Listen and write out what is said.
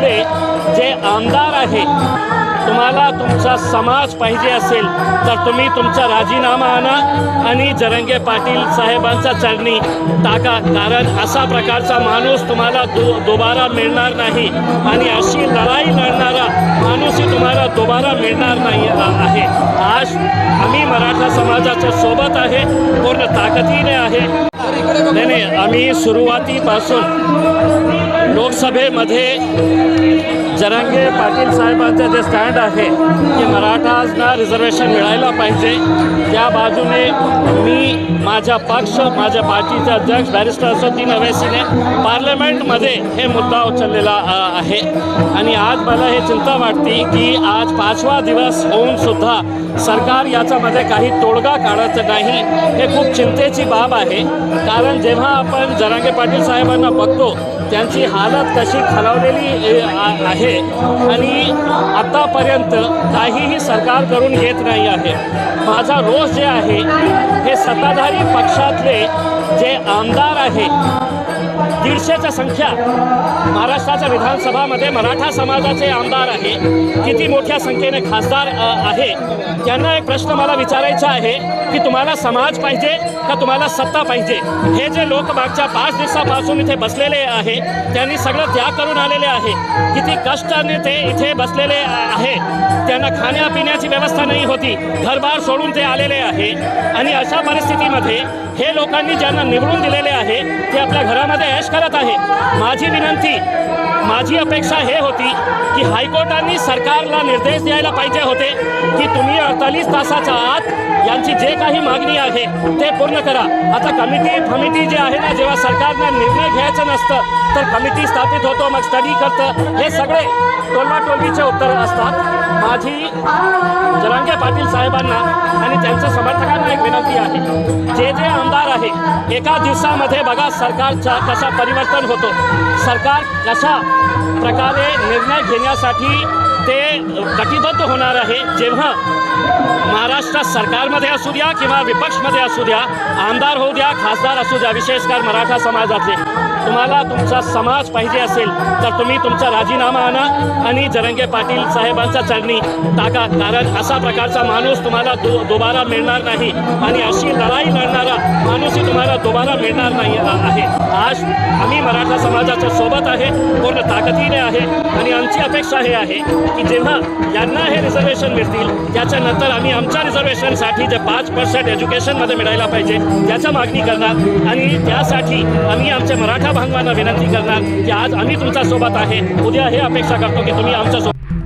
पक्षातले जे आमदार आहे तुम्हाला तुमचा समाज पाहिजे असेल तर तुम्ही तुमचा राजीनामा आणा आणि जरंगे पाटील साहेबांचा चरणी टाका. कारण असा प्रकारचा माणूस तुम्हाला दो दोबारा मिळणार नाही आणि अशी लढाई लढणारा माणूसही तुम्हाला दोबारा मिळणार नाही आहे. आज आम्ही मराठा समाजाच्या सोबत आहे पूर्ण ताकदीने आहे. नाही आम्ही सुरुवातीपासून लोकसभेमध्ये जरांगे पाटील साहेबांचं जे स्टँड आहे की मराठाजना रिझर्वेशन मिळायला पाहिजे. त्या बाजूने मी माझा पक्ष माझ्या पार्टीचे अध्यक्ष बॅरिस्टर असदुद्दीन अवैसीने पार्लमेंटमध्ये हे मुद्दा उचललेला आहे. आणि आज मला हे चिंता वाटते की आज पाचवा दिवस होऊन सुद्धा सरकार याच्यामध्ये काही तोडगा काढायचं नाही हे खूप चिंतेची बाब आहे. कारण जेव्हा आपण जरांगे पाटील साहेबांना बघतो त्यांची हालत कशी खालावलेली आ- आहे. आणि आतापर्यंत काहीही सरकार करून घेत नाही आहे. माझा रोष जे आहे हे सत्ताधारी पक्षातले जे आमदार आहे दीडशेच्या संख्या महाराष्ट्राच्या विधानसभामध्ये मराठा समाजाचे आमदार आहे. किती मोठ्या संख्येने खासदार आहे? त्यांना एक प्रश्न मला विचारायचा आहे की तुम्हाला समाज पाहिजे का तुम्हाला सत्ता पाहिजे? हे जे लोक मागच्या पाच दिवसापासून इथे बसलेले आहे त्यांनी सगळं त्याग करून आलेले आहे. किती कष्टाने ते इथे बसलेले आहे. त्यांना खाण्यापिण्याची व्यवस्था नाही होती. घरबार सोडून ते आलेले आहे. आणि अशा परिस्थितीमध्ये हे लोकांनी ज्यांना निवडून दिलेले आहे ते आपल्या घरामध्ये ऐश करत आहे. माझी विनंती माझी अपेक्षा हे होती की हायकोर्टाने सरकारला निर्देश द्यायला पाहिजे होते की तुम्ही अडतालीस तासाच्या आत यांची जे काही मागणी आहे ते पूर्ण करा. आता कमिटी फमिटी जे आहे ना जेव्हा सरकारनं निर्णय घ्यायचं नसतं तर कमिटी स्थापित होतो मग स्टडी करतं. हे सगळे टोलवाटोलवीचे उत्तरं असतात. माझी जरांगे पाटील साहेबांना आणि त्यांच्या समर्थकांना एक विनंती आहे. जे जे आमदार आहे एका दिवसामध्ये बघा सरकारच्या कशा परिवर्तन होतो. सरकार कशा प्रकारे निर्णय घेण्यासाठी ते कटिबद्ध होणार आहे जेव्हा महाराष्ट्रात सरकारमध्ये असू द्या किंवा विपक्षमध्ये असू द्या आमदार होऊ द्या खासदार असू द्या विशेषकर मराठा समाजातले तुम्हाला तुमचा समाज पाहिजे असेल तर तुम्ही तुमचा राजीनामा आणा आणि जरंगे पाटील साहेबांचा चरणी टाका कारण असा प्रकारचा माणूस तुम्हाला दो दोबारा मिळणार नाही आणि अशी लढाई लढणारा माणूसही तुम्हाला दोबारा मिळणार नाही आहे. आज आम्ही मराठा समाजाच्या सोबत आहे पूर्ण ताकदीने आहे आणि आमची अपेक्षा हे आहे की जेव्हा यांना हे रिझर्वेशन मिळतील त्याच्यानंतर आम्ही आमच्या रिझर्वेशनसाठी जे पाच पर्सेंट एज्युकेशनमध्ये मिळायला पाहिजे त्याच्या मागणी करणार आणि त्यासाठी आम्ही आमच्या मराठा बांधवांना विनंती करणार की आज आम्ही तुमच्यासोबत आहे उद्या हे अपेक्षा करतो की तुम्ही आमच्यासोबत